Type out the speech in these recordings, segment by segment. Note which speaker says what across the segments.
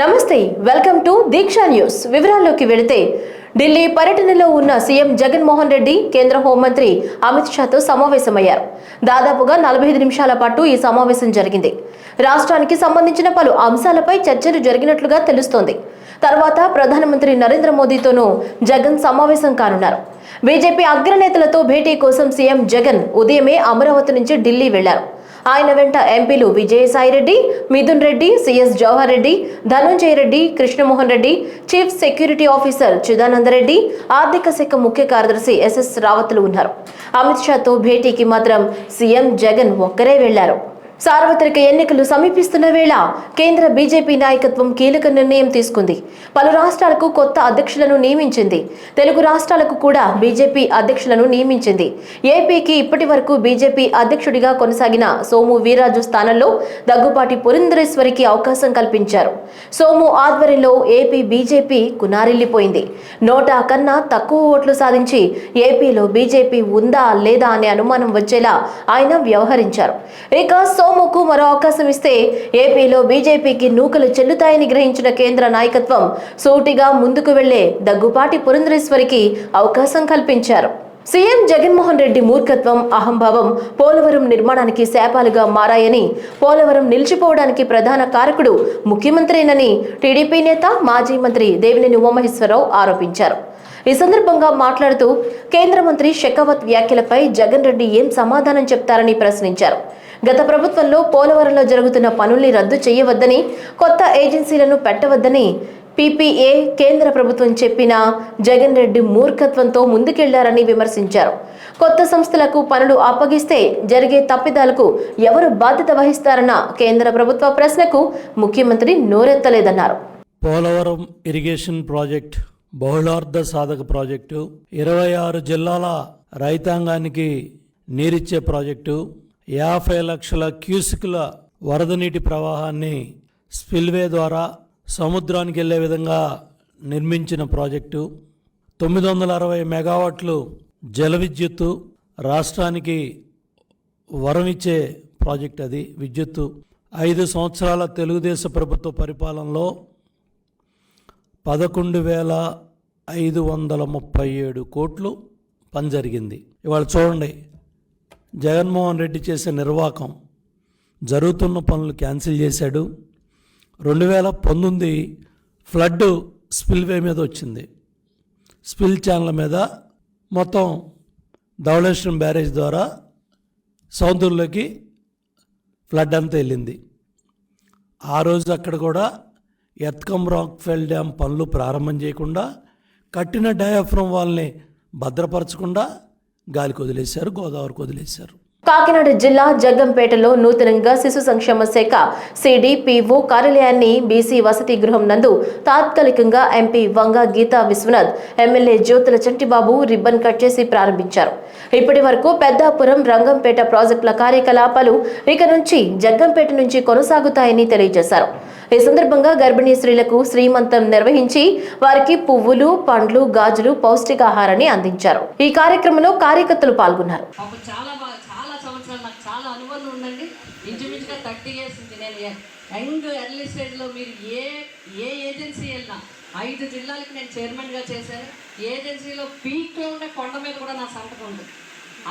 Speaker 1: నమస్తే welcome to Deeksha news. వివరాల్లోకి వెళితే ఢిల్లీ పర్యటనలో ఉన్న సీఎం జగన్మోహన్ రెడ్డి కేంద్ర హోంమంత్రి అమిత్ షాతో సమావేశమయ్యారు. దాదాపుగా నలభై ఐదు నిమిషాల పాటు ఈ సమావేశం జరిగింది. రాష్ట్రానికి సంబంధించిన పలు అంశాలపై చర్చలు జరిగినట్లుగా తెలుస్తోంది. తర్వాత ప్రధానమంత్రి నరేంద్ర మోదీతోనూ జగన్ సమావేశం కానున్నారు. బీజేపీ అగ్రనేతలతో భేటీ కోసం సీఎం జగన్ ఉదయమే అమరావతి నుంచి ఢిల్లీ వెళ్ళారు. ఆయన వెంట ఎంపీలు Vijayasai Reddy Mithun Reddy CS Jawahar Reddy Dhananjaya Reddy Krishnamohan Reddy chief security officer Chidananda Reddy ఆర్థిక శాఖ ముఖ్య కార్యదర్శి ఎస్ఎస్ రావత్లు ఉన్నారు. అమిత్ షాతో భేటీకి మాత్రం సీఎం జగన్ ఒక్కరే వెళ్ళారు. సార్వత్రిక ఎన్నికలు సమీపిస్తున్న వేళ కేంద్ర బీజేపీ నాయకత్వం కీలక నిర్ణయం తీసుకుంది. పలు రాష్ట్రాలకు కొత్త అధ్యక్షులను నియమించింది. తెలుగు రాష్ట్రాలకు కూడా బీజేపీ అధ్యక్షులను నియమించింది. ఏపీకి ఇప్పటి వరకు బీజేపీ అధ్యక్షుడిగా కొనసాగిన సోము వీరాజు స్థానంలో దగ్గుపాటి పురంధరేశ్వరికి అవకాశం కల్పించారు. సోము ఆధ్వర్యంలో ఏపీ బీజేపీ కునారిల్లిపోయింది. నోటా కన్నా తక్కువ ఓట్లు సాధించి ఏపీలో బీజేపీ ఉందా లేదా అనే అనుమానం వచ్చేలా ఆయన వ్యవహరించారు. ఇక సోముకు మరో అవకాశం ఇస్తే ఏపీలో బీజేపీకి నూకలు చెల్లుతాయని గ్రహించిన కేంద్ర నాయకత్వం సూటిగా ముందుకు వెళ్ళే దగ్గుపాటి పురంధరేశ్వరికి అవకాశం కల్పించారు. సీఎం జగన్మోహన్ రెడ్డి మూర్ఖత్వం అహంభావం పోలవరం నిర్మాణానికి శాపాలుగా మారాయని పోలవరం నిలిచిపోవడానికి ప్రధాన కారకుడు ముఖ్యమంత్రేనని టీడీపీ నేత మాజీ మంత్రి దేవినేని ఉమామహేశ్వరరావు ఆరోపించారు. ఈ సందర్భంగా మాట్లాడుతూ కేంద్ర మంత్రి షెకావత్ వ్యాఖ్యలపై జగన్ రెడ్డి ఏం సమాధానం చెప్తారని ప్రశ్నించారు. గత ప్రభుత్వంలో పోలవరంలో జరుగుతున్న పనుల్ని రద్దు చేయవద్దని కొత్త ఏజెన్సీలను పెట్టవద్దని పీపీఏ కేంద్ర ప్రభుత్వం చెప్పిన జగన్ రెడ్డి మూర్ఖత్వంతో ముందుకెళ్ళారని విమర్శించారు. కొత్త సంస్థలకు పనులు అప్పగిస్తే జరిగే తప్పిదాలకు ఎవరు బాధ్యత వహిస్తారన్న కేంద్ర ప్రభుత్వ ప్రశ్నకు ముఖ్యమంత్రి నోరెత్తలేదన్నారు.
Speaker 2: పోలవరం ఇరిగేషన్ ప్రాజెక్ట్ బహుళార్థ సాధక ప్రాజెక్టు ఇరవై ఆరు జిల్లాల రైతాంగానికి నీరిచ్చే ప్రాజెక్టు యాభై లక్షల క్యూసిక్ల వరద నీటి ప్రవాహాన్ని స్పిల్వే ద్వారా సముద్రానికి వెళ్ళే విధంగా నిర్మించిన ప్రాజెక్టు తొమ్మిది వందల అరవై మెగావాట్లు జల విద్యుత్తు రాష్ట్రానికి వరం ఇచ్చే ప్రాజెక్ట్ అది విద్యుత్తు. ఐదు సంవత్సరాల తెలుగుదేశ ప్రభుత్వ పరిపాలనలో పదకొండు వేల ఐదు వందల ముప్పై ఏడు కోట్లు పని జరిగింది. ఇవాళ చూడండి జగన్మోహన్ రెడ్డి చేసే నిర్వాకం జరుగుతున్న పనులు క్యాన్సిల్ చేశాడు. రెండు వేల పంతొమ్మిది ఫ్లడ్ స్పిల్వే మీద వచ్చింది. స్పిల్ ఛానల్ మీద మొత్తం ధవళేశ్వరం బ్యారేజ్ ద్వారా సముద్రంలోకి ఫ్లడ్ అంతా వెళ్ళింది. ఆ రోజు అక్కడ కూడా ఎత్కం రాక్ఫెల్ డ్యామ్ పనులు ప్రారంభం చేయకుండా కట్టిన డయాఫ్రమ్ వాళ్ళని భద్రపరచకుండా గాలికి వదిలేశారు గోదావరికి వదిలేశారు.
Speaker 1: కాకినాడ జిల్లా జగ్గంపేటలో నూతనంగా శిశు సంక్షేమ శాఖ సిడిపిఓ కార్యాలయాన్ని బీసీ వసతి గృహం నందు తాత్కాలికంగా MP Vanga Geetha Vishwanath MLA Jyothula Chantibabu ribbon cut చేసి ప్రారంభించారు. ఇప్పటి వరకు పెద్దాపురం రంగంపేట ప్రాజెక్టుల కార్యకలాపాలు ఇక నుంచి జగ్గంపేట నుంచి కొనసాగుతాయని తెలియజేశారు. ఈ సందర్భంగా గర్భిణీ స్త్రీలకు శ్రీమంతం నిర్వహించి వారికి పువ్వులు పండ్లు గాజులు పౌష్టికాహారాన్ని అందించారు. ఈ కార్యక్రమంలో కార్యకర్తలు పాల్గొన్నారు
Speaker 3: పాపం చాలా బాగా చాలా సంవత్సరాలు నాకు చాలా ఉందండి ఇంచుమించుగా థర్టీ ఇయర్స్ నుంచి నేను యంగ్ ఎర్లీ స్టేజ్లో మీరు ఏ ఏ ఏజెన్సీ వెళ్ళినా ఐదు జిల్లాలకు నేను చైర్మన్గా చేశాను. ఏజెన్సీలో పీక్లో ఉండే కొండ మీద కూడా నా సంతకం ఉంది.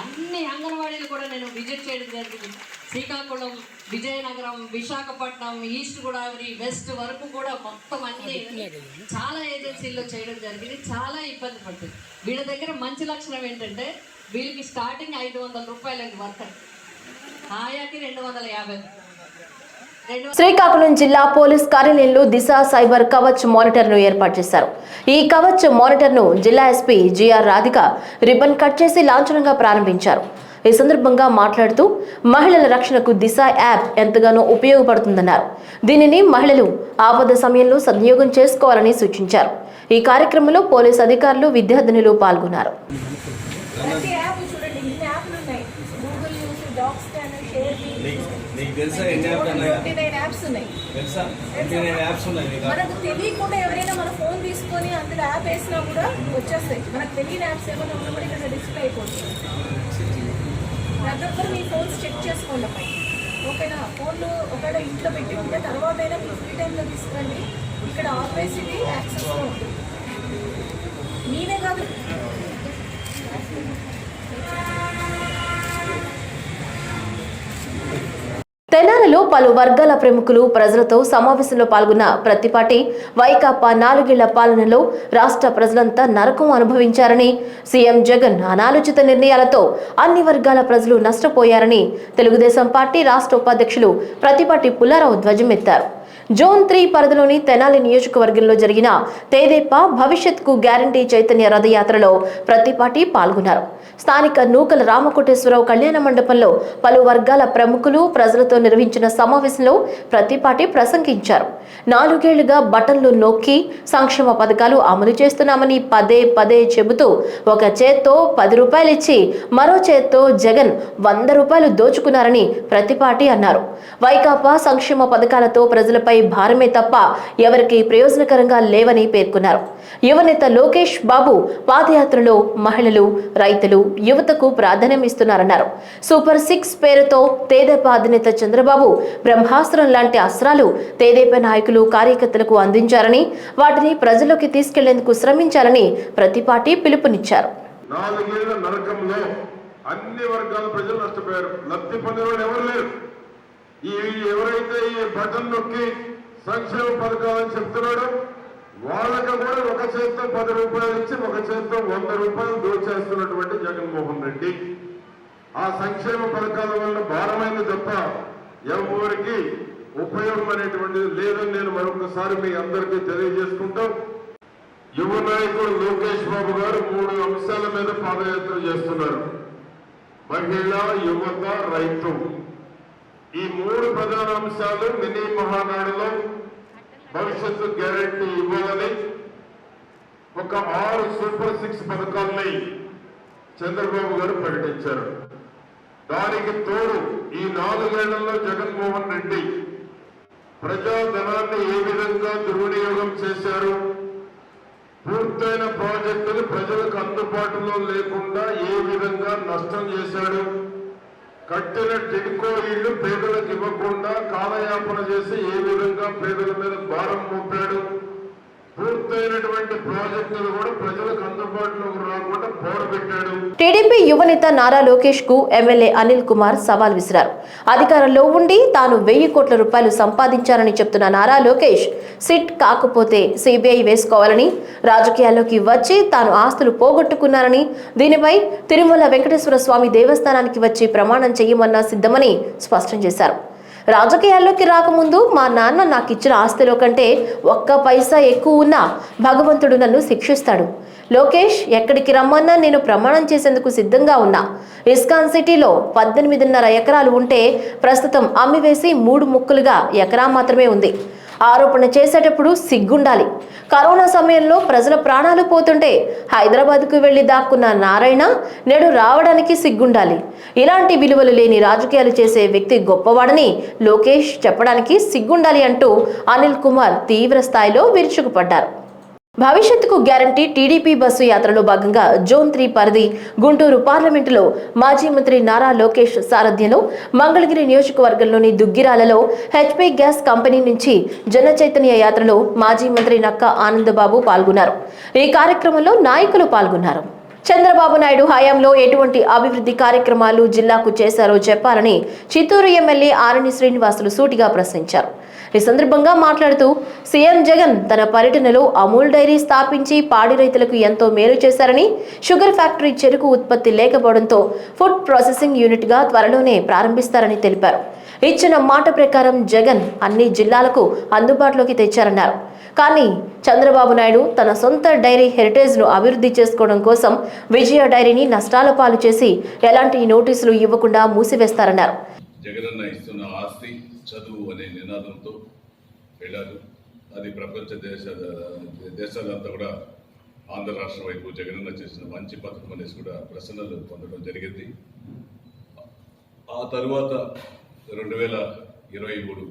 Speaker 3: అన్ని అంగన్వాడీలు కూడా నేను విజిట్ చేయడం జరిగింది. శ్రీకాకుళం విజయనగరం విశాఖపట్నం ఈస్ట్ గోదావరి వెస్ట్ వరకు కూడా మొత్తం అన్ని చాలా ఏజెన్సీల్లో చేయడం జరిగింది. చాలా ఇబ్బంది పడుతుంది వీళ్ళ దగ్గర మంచి లక్షణం ఏంటంటే వీళ్ళకి స్టార్టింగ్ ఐదు వందల రూపాయలండి వర్కర్ ఆయాకి రెండు వందల యాభై.
Speaker 1: శ్రీకాకుళం జిల్లా పోలీస్ కార్యాలయంలో దిశ సైబర్ కవచ్ మానిటర్ను ఏర్పాటు చేశారు. ఈ కవచ్ మానిటర్ను జిల్లా SP G R Radhika ribbon cut చేసి లాంఛనంగా ప్రారంభించారు. ఈ సందర్భంగా మాట్లాడుతూ మహిళల రక్షణకు దిశ యాప్ ఎంతగానో ఉపయోగపడుతుందన్నారు. దీనిని మహిళలు ఆపద సమయంలో సద్వినియోగం చేసుకోవాలని సూచించారు. ఈ కార్యక్రమంలో పోలీస్ అధికారులు విద్యార్థినులు పాల్గొన్నారు
Speaker 4: ప్రతి యాప్ చూడండి ఇన్ని యాప్లు ఉన్నాయి Google News doc scanner share
Speaker 5: నీకు తెలుసా ఎన్ని యాప్స్ ఉన్నాయో? తెలుసా? ట్వంటీ నైన్ యాప్స్ ఉన్నాయి నీకు
Speaker 4: మనకు తెలియకుండా ఎవరైనా మన ఫోన్ తీసుకొని అందులో యాప్ వేసినా కూడా వచ్చేస్తాయి. మనకు తెలియని యాప్స్ ఏమైనా ఉన్నా కూడా ఇక్కడ డిస్ప్లే అయిపోతుంది. ప్రతి ఒక్కరు మీ ఫోన్స్ చెక్ చేసుకోండి ఓకేనా ఫోన్లు ఒకవేళ ఇంట్లో పెట్టి ఉంటే తర్వాత అయినా మీ ఫ్రీ టైంలో తీసుకురండి. ఇక్కడ ఆపేసిటీ యాక్సెస్లో ఉంటుంది మీరే కాదు.
Speaker 1: తెనాలలో పలు వర్గాల ప్రముఖులు ప్రజలతో సమావేశంలో పాల్గొన్న ప్రతిపాటి వైకాపా నాలుగేళ్ళ పాలనలో రాష్ట్ర ప్రజలంతా నరకం అనుభవించారని సీఎం జగన్ అనాలోచిత నిర్ణయాలతో అన్ని వర్గాల ప్రజలు నష్టపోయారని తెలుగుదేశం పార్టీ రాష్ట్ర ఉపాధ్యక్షులు ప్రతిపాటి పుల్లారావు ధ్వజమెత్తారు. జోన్ త్రీ పరిధిలోని తెనాలి నియోజకవర్గంలో జరిగిన తేదేపా భవిష్యత్కు గ్యారంటీ చైతన్య రథయాత్రలో ప్రతిపాటి పాల్గొన్నారు. స్థానిక నూకల రామకోటేశ్వరరావు కళ్యాణ మండపంలో పలు వర్గాల ప్రముఖులు ప్రజలతో నిర్వహించిన సమావేశంలో ప్రతిపాటి ప్రసంగించారు. నాలుగేళ్ళుగా బటన్లు నొక్కి సంక్షేమ పథకాలు అమలు చేస్తున్నామని పదే పదే చెబుతూ ఒక చేత్తో పది రూపాయలు ఇచ్చి మరో చేత్తో జగన్ వంద రూపాయలు దోచుకున్నారని ప్రతిపాటి అన్నారు. వైకాపా సంక్షేమ పథకాలతో ప్రజలపై భారమే తప్ప ఎవరికి ప్రయోజనకరంగా లేవని పేర్కొన్నారు. యువనేత లోకేష్ బాబు పాదయాత్రలో మహిళలు రైతులు యువతకు ప్రాధాన్యం ఇస్తున్నారన్నారు. సూపర్ సిక్స్ పేరుతో తేదేపా అధినేత చంద్రబాబు బ్రహ్మాస్త్రం లాంటి అస్త్రాలు తేదేపా నాయకులు కార్యకర్తలకు అందించారని వాటిని ప్రజల్లోకి తీసుకెళ్ళేందుకు శ్రమించాలని ప్రతిపాటి పిలుపునిచ్చారు.
Speaker 6: అన్ని వర్గాల ప్రజలు నష్టపోయారు. లబ్ధి పొందిన వాళ్ళు ఎవరు లేరు? ఈ ఎవరైతే ఈ బటన్ నొక్కి సంక్షేమ పథకాలని చెప్తున్నాడు. వాళ్ళకి కూడా ఒక చేత్తో పది రూపాయలు ఇచ్చి ఒక చేత్తో వంద రూపాయలు దోచేస్తున్నటువంటి జగన్మోహన్ రెడ్డి. ఆ సంక్షేమ పథకాల వల్ల భారమైంది తప్ప ఎవరికి ఉపయోగం అనేటువంటిది లేదని నేను మరొకసారి మీ అందరికీ తెలియజేసుకుంటూ యువ నాయకుడు లోకేష్ బాబు గారు మూడు అంశాల మీద పాదయాత్ర చేస్తున్నారు. మహిళ యువత రైతు. ఈ మూడు ప్రధాన అంశాలు మినీ మహానాడులో భవిష్యత్తు గ్యారంటీ ఇవ్వాలని ఒక ఆరు సూపర్ సిక్స్ పథకాల్ని చంద్రబాబు గారు ప్రకటించారు. దానికి తోడు ఈ నాలుగేళ్ళలో జగన్మోహన్ రెడ్డి ప్రజాధనాన్ని ఏ విధంగా దుర్వినియోగం చేశారు? పూర్తయిన ప్రాజెక్టులు ప్రజలకు అందుబాటులో లేకుండా ఏ విధంగా నష్టం చేశాడు కట్టిన టిడ్కో ఇల్లు పేదలకు ఇవ్వకుండా కాలయాపన చేసి ఏ విధంగా పేదల మీద భారం మోపాడు? పూర్తయినటువంటి ప్రాజెక్టులు కూడా ప్రజలకు అందుబాటులోకి రాకుండా
Speaker 1: టీడీపీ యువనేత నారా లోకేష్కు ఎమ్మెల్యే అనిల్ కుమార్ సవాల్ విసిరారు. అధికారంలో ఉండి తాను వెయ్యి కోట్ల రూపాయలు సంపాదించారని చెప్తున్న నారా లోకేష్ సిట్ కాకపోతే సిబిఐ వేసుకోవాలని రాజకీయాల్లోకి వచ్చి తాను ఆస్తులు పోగొట్టుకున్నారని దీనిపై తిరుమల వెంకటేశ్వర స్వామి దేవస్థానానికి వచ్చి ప్రమాణం చేయమన్నా సిద్ధమని స్పష్టం చేశారు. రాజకీయాల్లోకి రాకముందు మా నాన్న నాకు ఇచ్చిన ఆస్తిలో కంటే ఒక్క పైసా ఎక్కువ ఉన్నా భగవంతుడు నన్ను శిక్షిస్తాడు. లోకేష్ ఎక్కడికి రమ్మన్నా నేను ప్రమాణం చేసేందుకు సిద్ధంగా ఉన్నా. ఇస్కాన్ సిటీలో పద్దెనిమిదిన్నర ఎకరాలు ఉంటే ప్రస్తుతం అమ్మివేసి మూడు ముక్కలుగా ఎకరా మాత్రమే ఉంది. ఆరోపణ చేసేటప్పుడు సిగ్గుండాలి. కరోనా సమయంలో ప్రజల ప్రాణాలు పోతుంటే హైదరాబాద్కు వెళ్ళి దాక్కున్న నారాయణ నేడు రావడానికి సిగ్గుండాలి. ఇలాంటి విలువలు లేని రాజకీయాలు చేసే వ్యక్తి గొప్పవాడని లోకేష్ చెప్పడానికి సిగ్గుండాలి అంటూ అనిల్ కుమార్ తీవ్ర స్థాయిలో విరుచుకుపడ్డారు. భవిష్యత్తుకు గ్యారంటీ టీడీపీ బస్సు యాత్రలో భాగంగా జోన్ త్రీ పరిధి గుంటూరు పార్లమెంటులో మాజీ మంత్రి నారా లోకేష్ సారథ్యంలో మంగళగిరి నియోజకవర్గంలోని దుగ్గిరాలలో హెచ్పీ గ్యాస్ కంపెనీ నుంచి జన చైతన్య యాత్రలో మాజీ మంత్రి నక్క ఆనందబాబు పాల్గొన్నారు. ఈ కార్యక్రమంలో నాయకులు పాల్గొన్నారు. చంద్రబాబు నాయుడు హయాంలో ఎటువంటి అభివృద్ధి కార్యక్రమాలు జిల్లాకు చేశారో చెప్పాలని చిత్తూరు ఎమ్మెల్యే ఆరణి శ్రీనివాసులు సూటిగా ప్రశ్నించారు. ఈ సందర్భంగా మాట్లాడుతూ సీఎం జగన్ తన పర్యటనలో అమూల్ డైరీ స్థాపించి పాడి రైతులకు ఎంతో మేలు చేశారని షుగర్ ఫ్యాక్టరీ చెరుకు ఉత్పత్తి లేకపోవడంతో ఫుడ్ ప్రాసెసింగ్ యూనిట్గా త్వరలోనే ప్రారంభిస్తారని తెలిపారు. ఇచ్చిన మాట ప్రకారం జగన్ అన్ని జిల్లాలకు అందుబాటులోకి తెచ్చారన్నారు. కానీ చంద్రబాబు నాయుడు తన సొంత డైరీ హెరిటేజ్ను అభివృద్ధి చేసుకోవడం కోసం విజయ డైరీని నష్టాల పాలు చేసి ఎలాంటి నోటీసులు ఇవ్వకుండా మూసివేస్తారన్నారు.
Speaker 7: జగనన్న ఇస్తున్న ఆస్తి చదువు అనే నినాదంతో వెళ్ళారు. అది ప్రపంచ దేశ దేశాలంతా కూడా ఆంధ్ర రాష్ట్రం వైపు జగనన్న చేసిన మంచి పథకం అనేసి కూడా ప్రసన్నలు పొందడం జరిగింది. ఆ తరువాత రెండు వేల ఇరవై మూడు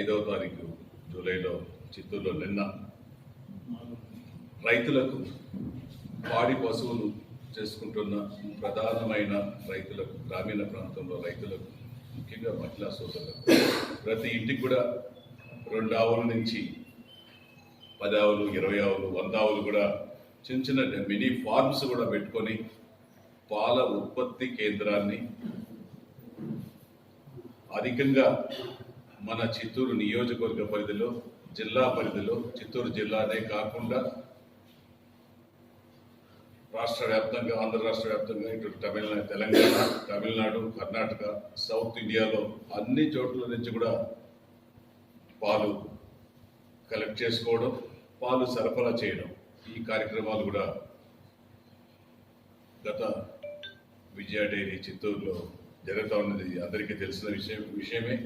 Speaker 7: ఐదవ తారీఖు జూలైలో చిత్తూరులో నిన్న రైతులకు పాడి పశువులు చేసుకుంటున్న ప్రధానమైన రైతులకు గ్రామీణ ప్రాంతంలో రైతులకు ముఖ్యంగా మహిళా సోదరులకు. ప్రతి ఇంటికి కూడా రెండు ఆవుల నుంచి పది ఆవులు ఇరవై ఆవులు వంద ఆవులు కూడా చిన్న చిన్న మినీ ఫార్మ్స్ కూడా పెట్టుకొని పాల ఉత్పత్తి కేంద్రాన్ని అధికంగా మన చిత్తూరు నియోజకవర్గ పరిధిలో జిల్లా పరిధిలో చిత్తూరు జిల్లానే కాకుండా రాష్ట్ర వ్యాప్తంగా ఆంధ్ర రాష్ట్ర వ్యాప్తంగా ఇటు తమిళనాడు తెలంగాణ తమిళనాడు కర్ణాటక సౌత్ ఇండియాలో అన్ని చోట్ల నుంచి కూడా పాలు కలెక్ట్ చేసుకోవడం పాలు సరఫరా చేయడం ఈ కార్యక్రమాలు కూడా గత విజయ డైరీ చిత్తూరులో జరుగుతూ ఉన్నది. అందరికీ తెలిసిన విషయం విషయమే.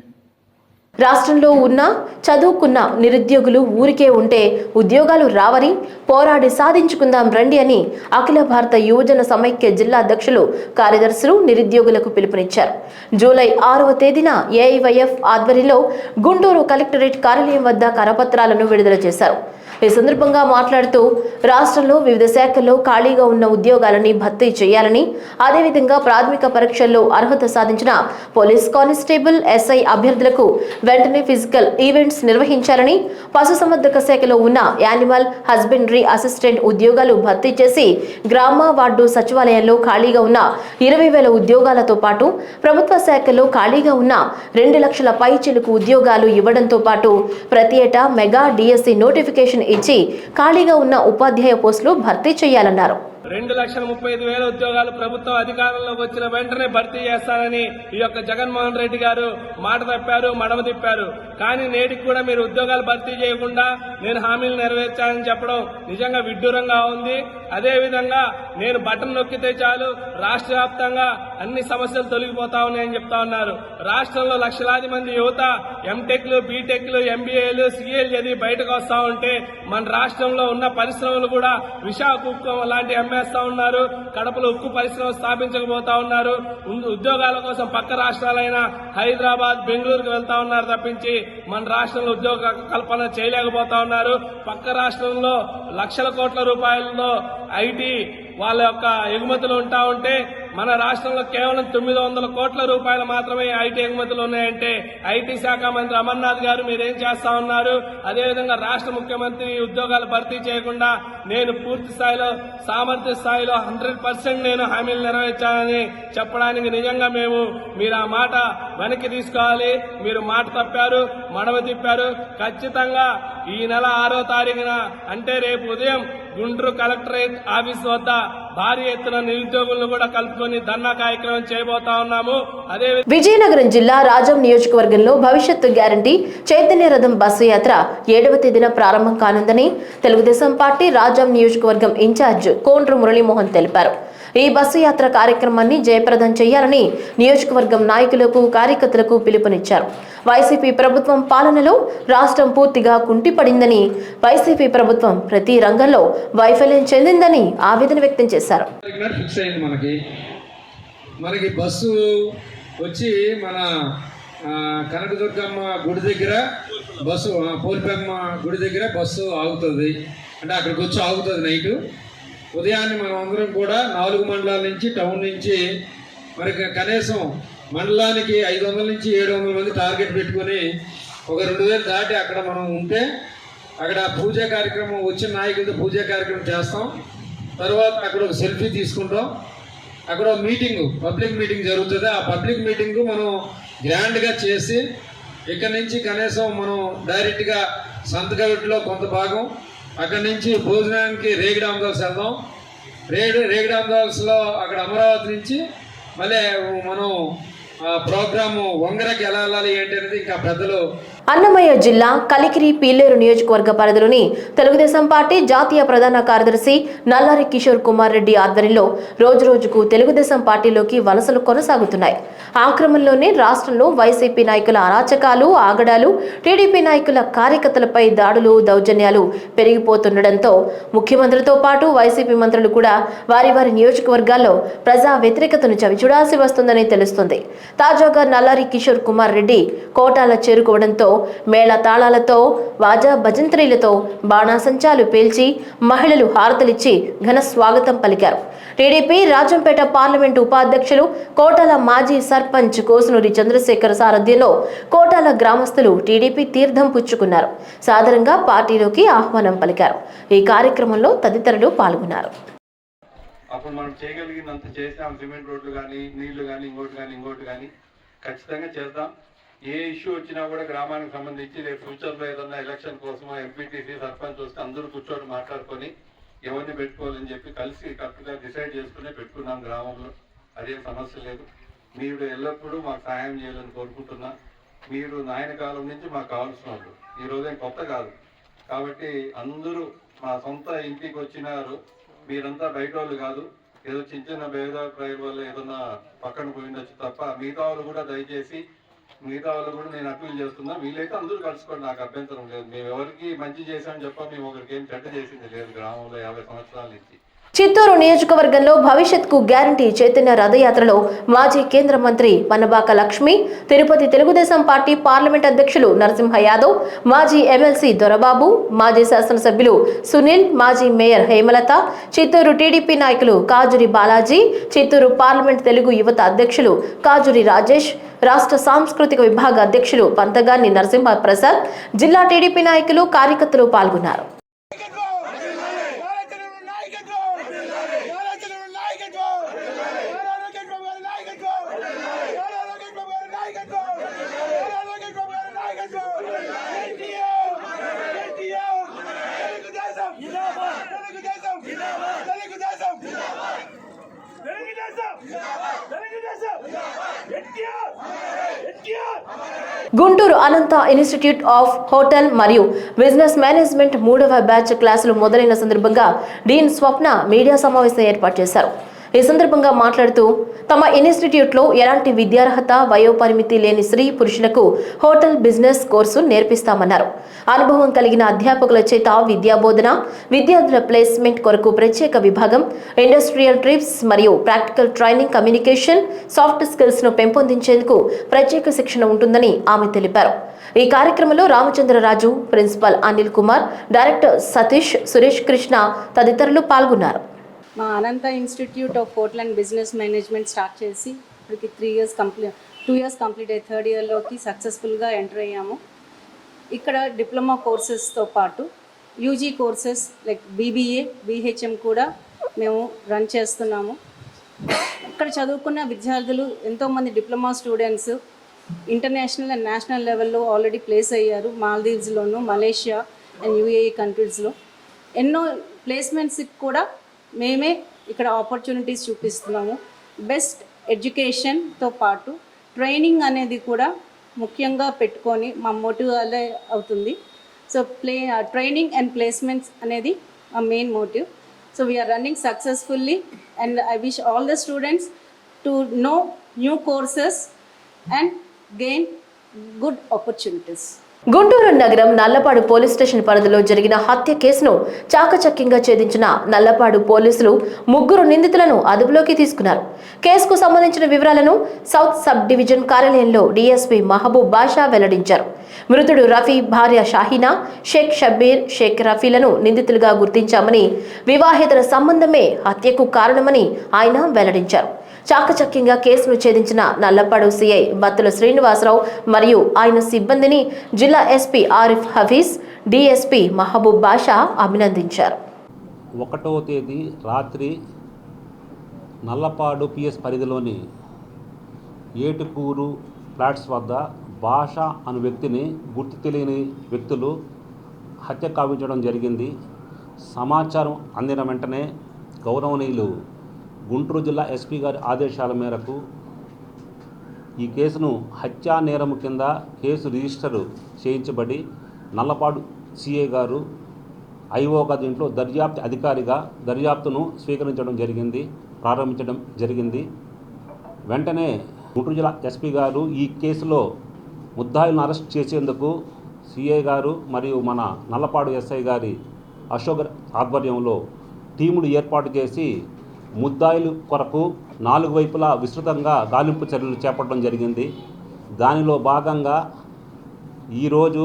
Speaker 1: రాష్ట్రంలో ఉన్న చదువుకున్న నిరుద్యోగులు ఊరికే ఉంటే ఉద్యోగాలు రావని పోరాడి సాధించుకుందాం రండి అని అఖిల భారత యువజన సమైక్య జిల్లా అధ్యక్షులు కార్యదర్శులు నిరుద్యోగులకు పిలుపునిచ్చారు. జూలై ఆరవ తేదీన ఏఐవైఎఫ్ ఆధ్వర్యంలో గుంటూరు కలెక్టరేట్ కార్యాలయం వద్ద కరపత్రాలను విడుదల చేశారు. ఈ సందర్భంగా మాట్లాడుతూ రాష్ట్రంలో వివిధ శాఖల్లో ఖాళీగా ఉన్న ఉద్యోగాలని భర్తీ చేయాలని అదేవిధంగా ప్రాథమిక పరీక్షల్లో అర్హత సాధించిన పోలీస్ కానిస్టేబుల్ ఎస్ఐ అభ్యర్థులకు వెంటనే ఫిజికల్ ఈవెంట్స్ నిర్వహించాలని పశుసంవర్ధక శాఖలో ఉన్న యానిమల్ హస్బెండరీ అసిస్టెంట్ ఉద్యోగాలు భర్తీ చేసి గ్రామ వార్డు సచివాలయంలో ఖాళీగా ఉన్న ఇరవై వేల ఉద్యోగాలతో పాటు ప్రభుత్వ శాఖలో ఖాళీగా ఉన్న రెండు లక్షల పై పైచిలుకు ఉద్యోగాలు ఇవ్వడంతో పాటు ప్రతి ఏటా మెగా డిఎస్సి నోటిఫికేషన్ ఇచ్చి ఖాళీగా ఉన్న ఉపాధ్యాయ పోస్టులు భర్తీ చేయాలన్నారు.
Speaker 8: రెండు లక్షల ముప్పై ఐదు వేల ఉద్యోగాలు ప్రభుత్వం అధికారంలోకి వచ్చిన వెంటనే భర్తీ చేస్తానని ఈ యొక్క జగన్మోహన్ రెడ్డి గారు మాట తప్పారు మడమ తిప్పారు. కానీ నేటికి కూడా మీరు ఉద్యోగాలు భర్తీ చేయకుండా నేను హామీలు నెరవేర్చానని చెప్పడం నిజంగా విడ్డూరంగా ఉంది. అదేవిధంగా నేను బటన్ నొక్కితే చాలు రాష్ట్ర వ్యాప్తంగా అన్ని సమస్యలు తొలగిపోతా ఉన్నాయని చెప్తా ఉన్నారు. రాష్ట్రంలో లక్షలాది మంది యువత ఎంటెక్లు బీటెక్లు ఎంబీఏలు సీఏలు చదివి బయటకు వస్తా ఉంటే మన రాష్ట్రంలో ఉన్న పరిశ్రమలు కూడా విశాఖ ఉక్కు లాంటి అమ్మేస్తా ఉన్నారు. కడపలో ఉక్కు పరిశ్రమ స్థాపించకపోతా ఉన్నారు. ఉద్యోగాల కోసం పక్క రాష్ట్రాలైన హైదరాబాద్ బెంగళూరుకు వెళ్తా ఉన్నారు తప్పించి మన రాష్ట్రంలో ఉద్యోగ కల్పన చేయలేకపోతా ఉన్నారు. పక్క రాష్ట్రంలో లక్షల కోట్ల రూపాయలలో ఐటీ వాళ్ళ యొక్క ఎగుమతులు ఉంటా ఉంటే మన రాష్ట్రంలో కేవలం తొమ్మిది వందల కోట్ల రూపాయలు మాత్రమే ఐటీ ఎగుమతులు ఉన్నాయంటే ఐటీ శాఖ మంత్రి అమర్నాథ్ గారు మీరేం చేస్తా ఉన్నారు? అదేవిధంగా రాష్ట్ర ముఖ్యమంత్రి ఉద్యోగాలు భర్తీ చేయకుండా నేను పూర్తి స్థాయిలో సామర్థ్య స్థాయిలో హండ్రెడ్ పర్సెంట్ నేను హామీలు నెరవేర్చానని చెప్పడానికి నిజంగా మేము మీరు ఆ మాట వెనక్కి తీసుకోవాలి. మీరు మాట తప్పారు మడవ తిప్పారు. ఖచ్చితంగా ఈ నెల ఆరో తారీఖున అంటే రేపు ఉదయం గుంటూరు కలెక్టరేట్ ఆఫీస్ వద్ద భారీ ఎత్తున నిరుద్యోగులను కూడా కలుపుకొని ధర్నా కార్యక్రమం చేయబోతా ఉన్నాము. అదే
Speaker 1: విజయనగరం జిల్లా రాజం నియోజకవర్గంలో భవిష్యత్తు గ్యారంటీ చైతన్య రథం బస్సు యాత్ర ఏడవ తేదీన ప్రారంభం కానుందని తెలుగుదేశం పార్టీ రాజం నియోజకవర్గం ఇన్ఛార్జ్ కోండ్రు మురళీమోహన్ తెలిపారు. ఈ బస్సు యాత్ర కార్యక్రమాన్ని జయప్రదం చేయాలని నియోజకవర్గం నాయకులకు కార్యకర్తలకు పిలుపునిచ్చారు. వైసీపీ ప్రభుత్వం పాలనలో రాష్ట్రం పూర్తిగా కుంటిపడిందని వైసీపీ ప్రభుత్వం ప్రతి రంగంలో వైఫల్యం చెందిందని ఆవేదన వ్యక్తం చేశారు.
Speaker 9: మనకి. మనకి బస్సు వచ్చి మన కనకదుర్గమ్మ గుడి దగ్గర బస్సు పోలిపమ్మ గుడి దగ్గర బస్సు ఆగుతుంది. అంటే అక్కడికి వచ్చి ఆగుతుంది నైటు. ఉదయాన్నే మనం అందరం కూడా నాలుగు మండలాల నుంచి టౌన్ నుంచి మరి కనీసం మండలానికి ఐదు వందల నుంచి ఏడు వందల మంది టార్గెట్ పెట్టుకొని ఒక రెండు వేలు దాటి అక్కడ మనం ఉంటే అక్కడ పూజ కార్యక్రమం వచ్చిన నాయకులతో పూజ కార్యక్రమం చేస్తాం. తర్వాత అక్కడ ఒక సెల్ఫీ తీసుకుంటాం. అక్కడ ఒక మీటింగ్ పబ్లిక్ మీటింగ్ జరుగుతుంది. ఆ పబ్లిక్ మీటింగ్ మనం గ్రాండ్గా చేసి ఇక్కడ నుంచి కనీసం మనం డైరెక్ట్గా సంతకవిటిలో కొంత భాగం అక్కడి నుంచి భోజనానికి రేగిడి వెళ్దాం. రేగి రేగిడి అక్కడ అమరావతి నుంచి మళ్ళీ మనం ప్రోగ్రాము వంగరకి ఎలా వెళ్ళాలి ఏంటి అనేది ఇంకా పెద్దలు
Speaker 1: అన్నమయ్య జిల్లా కలికిరి పీలేరు నియోజకవర్గ పరిధిలోని తెలుగుదేశం పార్టీ జాతీయ ప్రధాన కార్యదర్శి నల్లారి కిషోర్ కుమార్ రెడ్డి ఆధ్వర్యంలో రోజురోజుకు తెలుగుదేశం పార్టీలోకి వలసలు కొనసాగుతున్నాయి. ఆక్రమంలోనే రాష్ట్రంలో వైసీపీ నాయకుల అరాచకాలు ఆగడాలు టీడీపీ నాయకుల కార్యకర్తలపై దాడులు దౌర్జన్యాలు పెరిగిపోతుండటంతో ముఖ్యమంత్రితో పాటు వైసీపీ మంత్రులు కూడా వారి వారి నియోజకవర్గాల్లో ప్రజా వ్యతిరేకతను చవిచూడాల్సి వస్తుందని తెలుస్తుంది. తాజాగా నల్లారి కిషోర్ కుమార్ రెడ్డి కోటాల చేరుకోవడంతో మేళ తాళాలతో వాజా భజంత్రీలతో బాణాసంచాలు పేల్చి మహిళలు హారతలిచ్చి ఘన స్వాగతం పలికారు. టీడీపీ రాజంపేట పార్లమెంటు ఉపాధ్యక్షులు కోటాల మాజీ సర్పంచ్ కోసునూరి చంద్రశేఖర్ సారథ్యంలో కోటాల గ్రామస్తులు టీడీపీ తీర్థం పుచ్చుకున్నారు. సాధారణంగా పార్టీలోకి ఆహ్వానం పలికారు. ఈ కార్యక్రమంలో తదితరులు పాల్గొన్నారు.
Speaker 10: అప్పుడు మనం చేయగలిగినంత చేసాం సిమెంట్ రోడ్లు కానీ నీళ్ళు కానీ ఇంకోటి కానీ ఇంకోటి కానీ ఖచ్చితంగా చేద్దాం. ఏ ఇష్యూ వచ్చినా కూడా గ్రామానికి సంబంధించి రేపు ఫ్యూచర్లో ఏదన్నా ఎలక్షన్ కోసమో ఎంపీటీసీ సర్పంచ్ వస్తే అందరూ కూర్చొని మాట్లాడుకొని ఎవరిని పెట్టుకోవాలని చెప్పి కలిసి కరెక్ట్గా డిసైడ్ చేసుకునే పెట్టుకున్నాం గ్రామంలో. అదేం సమస్య లేదు. మీరు ఎల్లప్పుడూ మాకు సహాయం చేయాలని కోరుకుంటున్నా. మీరు నాయన కాలం నుంచి మాకు కావాల్సిన వాళ్ళు. ఈరోజు ఏం కొత్త కాదు. కాబట్టి అందరూ మా సొంత ఇంటికి వచ్చినారు. మీరంతా బయట వాళ్ళు కాదు. ఏదో చిన్న చిన్న భేదాభిప్రాయాల వల్ల ఏదన్నా పక్కన పోయిండొచ్చు తప్ప మిగతా వాళ్ళు కూడా దయచేసి మిగతా వాళ్ళు కూడా నేను అప్పీల్ చేస్తున్నా. వీలైతే అందరూ కలుసుకోండి. నాకు అభ్యంతరం లేదు. మేము ఎవరికి మంచి చేశామని చెప్ప. మేము ఒకరికి ఏం చెడ్డ చేసింది లేదు. గ్రామంలో యాభై సంవత్సరాల నుంచి.
Speaker 1: చిత్తూరు నియోజకవర్గంలో భవిష్యత్కు గ్యారంటీ చైతన్య రథయాత్రలో మాజీ కేంద్ర మంత్రి పన్నబాక లక్ష్మి తిరుపతి తెలుగుదేశం పార్టీ పార్లమెంట్ అధ్యక్షులు నరసింహ యాదవ్ మాజీ ఎమ్మెల్సీ దొరబాబు మాజీ శాసనసభ్యులు సునీల్ మాజీ మేయర్ హేమలత చిత్తూరు టీడీపీ నాయకులు కాజురి బాలాజీ చిత్తూరు పార్లమెంట్ తెలుగు యువత అధ్యక్షులు కాజురి రాజేష్ రాష్ట్ర సాంస్కృతిక విభాగ అధ్యక్షులు పంతగాన్ని నరసింహ ప్రసాద్ జిల్లా టీడీపీ నాయకులు కార్యకర్తలు పాల్గొన్నారు. అనంత ఇన్స్టిట్యూట్ ఆఫ్ హోటల్ మరియు బిజినెస్ మేనేజ్మెంట్ మూడవ బ్యాచ్ క్లాసులు మొదలైన సందర్భంగా డీన్ స్వప్న మీడియా సమావేశం ఏర్పాటు చేశారు. ఈ సందర్భంగా మాట్లాడుతూ తమ ఇన్స్టిట్యూట్లో ఎలాంటి విద్యార్హత వయోపరిమితి లేని స్త్రీ పురుషులకు హోటల్ బిజినెస్ కోర్సు నేర్పిస్తామన్నారు. అనుభవం కలిగిన అధ్యాపకుల చేత విద్యాబోధన విద్యార్థుల ప్లేస్మెంట్ కొరకు ప్రత్యేక విభాగం ఇండస్ట్రియల్ ట్రిప్స్ మరియు ప్రాక్టికల్ ట్రైనింగ్ కమ్యూనికేషన్ సాఫ్ట్ స్కిల్స్ను పెంపొందించేందుకు ప్రత్యేక శిక్షణ ఉంటుందని ఆమె తెలిపారు. ఈ కార్యక్రమంలో రామచంద్రరాజు ప్రిన్సిపల్ అనిల్ కుమార్ డైరెక్టర్ సతీష్ సురేష్ కృష్ణ తదితరులు పాల్గొన్నారు.
Speaker 11: మా Anantha institute of hotel and business management start చేసి ఇప్పటికి three years complete two years complete అయ్యి థర్డ్ ఇయర్లోకి సక్సెస్ఫుల్గా ఎంటర్ అయ్యాము. ఇక్కడ డిప్లొమా కోర్సెస్తో పాటు UG courses like BBA BHM కూడా మేము రన్ చేస్తున్నాము. ఇక్కడ చదువుకున్న విద్యార్థులు ఎంతోమంది diploma students international and national లెవెల్లో ఆల్రెడీ ప్లేస్ అయ్యారు. మాల్దీవ్స్లోను మలేషియా అండ్ యూఏఈ కంట్రీస్లో ఎన్నో ప్లేస్మెంట్స్కి కూడా మేమే ఇక్కడ ఆపర్చునిటీస్ చూపిస్తున్నాము. బెస్ట్ ఎడ్యుకేషన్తో పాటు ట్రైనింగ్ అనేది కూడా ముఖ్యంగా పెట్టుకొని మా మోటివ్ అదే అవుతుంది. So play training and placements అనేది మా main motive so we are running successfully and I wish all the students to know new courses and gain good opportunities
Speaker 1: Guntur నగరం నల్లపాడు పోలీస్ స్టేషన్ పరిధిలో జరిగిన హత్య కేసును చాకచక్యంగా ఛేదించిన నల్లపాడు పోలీసులు ముగ్గురు నిందితులను అదుపులోకి తీసుకున్నారు. కేసుకు సంబంధించిన వివరాలను సౌత్ సబ్ డివిజన్ కార్యాలయంలో డీఎస్పీ మహబూబ్ బాషా వెల్లడించారు. మృతుడు రఫీ భార్య షాహీనా షేక్ షబ్బీర్ షేక్ రఫీలను నిందితులుగా గుర్తించామని వివాహేతర సంబంధమే హత్యకు కారణమని ఆయన వెల్లడించారు. చాకచక్యంగా కేసును ఛేదించిన నల్లపాడు సిఐ బత్తుల శ్రీనివాసరావు మరియు ఆయన సిబ్బందిని జిల్లా ఎస్పీ ఆరిఫ్ హఫీజ్ డిఎస్పీ మహబూబ్ బాషా అభినందించారు.
Speaker 12: ఒకటో తేదీ రాత్రి నల్లపాడు పిఎస్ పరిధిలోని ఏటుకూరు ఫ్లాట్స్ వద్ద భాష అను వ్యక్తిని గుర్తు తెలియని వ్యక్తులు హత్య కావించడం జరిగింది. సమాచారం అందిన వెంటనే గౌరవనీయులు గుంటూరు జిల్లా ఎస్పీ గారి ఆదేశాల మేరకు ఈ కేసును హత్యా నేరము కింద కేసు రిజిస్టర్ చేయించబడి నల్లపాడు సీఏ గారు ఐఓగా దీంట్లో దర్యాప్తు అధికారిగా దర్యాప్తును స్వీకరించడం జరిగింది ప్రారంభించడం జరిగింది. వెంటనే గుంటూరు జిల్లా ఎస్పీ గారు ఈ కేసులో ముద్దాయిలను అరెస్ట్ చేసేందుకు సిఐ గారు మరియు మన నల్లపాడు ఎస్ఐ గారి అశోక్ ఆధ్వర్యంలో టీములు ఏర్పాటు చేసి ముద్దాయిలు కొరకు నాలుగు వైపులా విస్తృతంగా గాలింపు చర్యలు చేపట్టడం జరిగింది. దానిలో భాగంగా ఈరోజు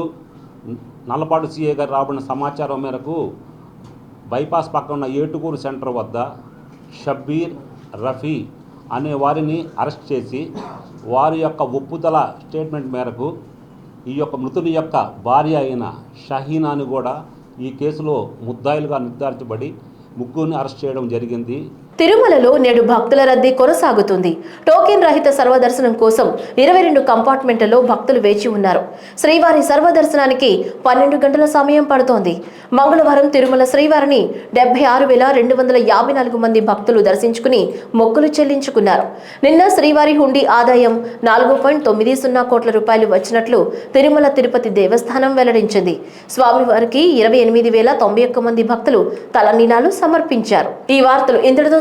Speaker 12: నల్లపాడు సీఏ గారు రాబడిన సమాచారం మేరకు బైపాస్ పక్కన ఉన్న ఏటుకూరు సెంటర్ వద్ద షబ్బీర్ రఫీ అనే వారిని అరెస్ట్ చేసి వారి యొక్క ఒప్పుదల స్టేట్మెంట్ మేరకు ఈ యొక్క మృతుని యొక్క భార్య అయిన షహీనాని కూడా ఈ కేసులో ముద్దాయిలుగా నిర్ధారించబడి ముగ్గురిని అరెస్ట్ చేయడం జరిగింది.
Speaker 1: తిరుమలలో నేడు భక్తుల రద్దీ కొనసాగుతుంది. టోకెన్ రహిత సర్వదర్శనం కోసం ఇరవై రెండు కంపార్ట్మెంట్లలో భక్తులు వేచి ఉన్నారు. శ్రీవారి సర్వదర్శనానికి పన్నెండు గంటల సమయం పడుతోంది. మంగళవారం తిరుమల శ్రీవారిని డెబ్బై ఆరు వేల రెండు వందల యాభై నాలుగు మంది భక్తులు దర్శించుకుని మొక్కులు చెల్లించుకున్నారు. నిన్న శ్రీవారి హుండీ ఆదాయం నాలుగు పాయింట్ తొమ్మిది సున్నా కోట్ల రూపాయలు వచ్చినట్లు తిరుమల తిరుపతి దేవస్థానం వెల్లడించింది. స్వామివారికి ఇరవై ఎనిమిది వేల తొంభై ఒక్క మంది భక్తులు తలనీలాలు సమర్పించారు. ఈ వార్తలు ఇంతటితో